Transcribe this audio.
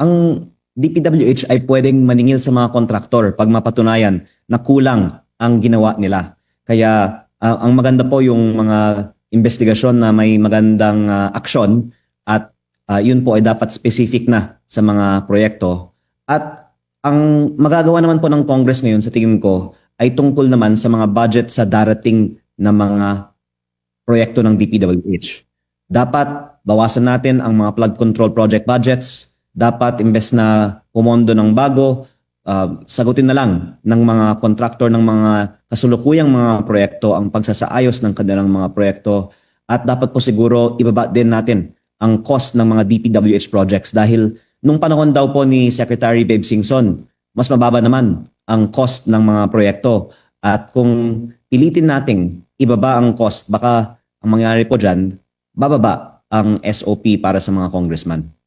ang DPWH ay pwedeng maningil sa mga kontraktor pag mapatunayan na kulang ang ginawa nila. Kaya ah, ang maganda po yung mga investigasyon na may magandang ah, aksyon at ah, yun po ay dapat specific na sa mga proyekto. At ang magagawa naman po ng Congress ngayon sa tingin ko ay tungkol naman sa mga budget sa darating na mga proyekto ng DPWH. Dapat bawasan natin ang mga flood control project budgets. Dapat imbes na pumondo ng bago, uh, sagutin na lang ng mga contractor ng mga kasulukuyang mga proyekto ang pagsasaayos ng kanilang mga proyekto. At dapat po siguro ibaba din natin ang cost ng mga DPWH projects dahil nung panahon daw po ni Secretary Babe Singson, mas mababa naman ang cost ng mga proyekto. At kung pilitin nating ibaba ang cost, baka ang mangyari po dyan, bababa ang SOP para sa mga congressman.